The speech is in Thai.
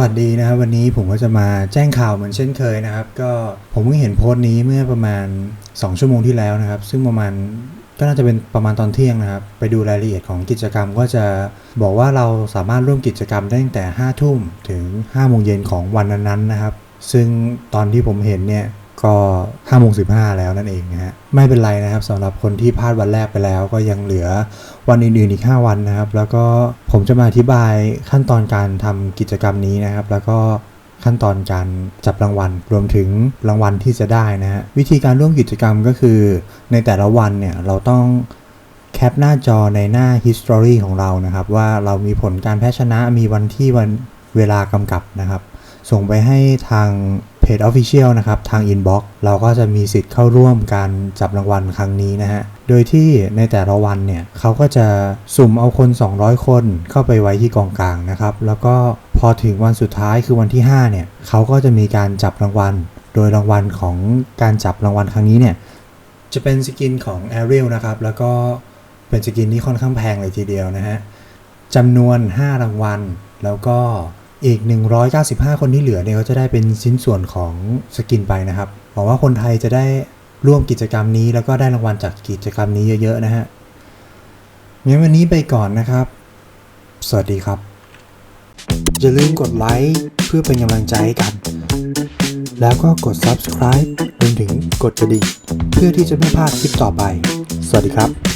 วัสดีนะครับ วันนี้ผมก็จะมาแจ้งข่าวเหมือนเช่นเคยนะครับ ก็ผมเพิ่งเห็นโพสต์นี้เมื่อประมาณ 2 ชั่วโมงที่แล้วนะครับ ซึ่งประมาณก็น่าจะเป็นประมาณตอนเที่ยงนะครับ ไปดูรายละเอียดของกิจกรรมก็จะบอกว่าเราสามารถร่วมกิจกรรมได้ตั้งแต่ 5 ทุ่มถึง5โมงเย็นของวันนั้นๆนะครับ ซึ่งตอนที่ผมเห็นเนี่ย ก็5โมง15 แล้วนั่นเองนะฮะไม่เป็นไรนะครับสำหรับคนที่พลาดวันแรกไปแล้ว ก็ยังเหลือวันอื่นๆอีก 5 วันนะครับ แล้วก็ผมจะมาอธิบายขั้นตอนการทำกิจกรรมนี้นะครับ แล้วก็ขั้นตอนการจับรางวัล รวมถึงรางวัลที่จะได้นะฮะวิธีการร่วมกิจกรรมก็คือ ในแต่ละวันเนี่ยเราต้องแคปหน้าจอในหน้า history ของเรานะครับ ว่าเรามีผลการแพ้ชนะมีวันที่วันเวลากำกับนะครับ ส่งไปให้ทาง เพจ Official นะครับ ทาง Inbox เราก็จะมีสิทธิ์เข้าร่วมการจับรางวัลครั้งนี้นะฮะ โดยที่ในแต่ละวันเนี่ยเขาก็จะสุ่มเอาคน 200 คนเข้าไปไว้ที่กองกลางนะครับ แล้วก็พอถึงวันสุดท้ายคือวันที่ 5 เนี่ยเขาก็จะมีการจับรางวัล โดยรางวัลของการจับรางวัลครั้งนี้เนี่ยจะเป็นสกินของ Ariel นะครับ แล้วก็เป็นสกินที่ค่อนข้างแพงเลยทีเดียวนะฮะจำนวน 5 รางวัล แล้วก็ อีก 195 คนที่เหลือเนี่ยก็จะได้เป็นชิ้นส่วนของสกินไปนะครับหวังว่าคนไทยจะได้ร่วมกิจกรรมนี้ แล้วก็ได้รางวัลจากกิจกรรมนี้เยอะๆนะฮะงั้นวันนี้ไปก่อนนะครับ สวัสดีครับ อย่าลืมกดไลค์เพื่อเป็นกำลังใจให้กัน แล้วก็กด subscribe รวมถึงกดกระดิ่งเพื่อที่จะไม่พลาดคลิปต่อไป สวัสดีครับ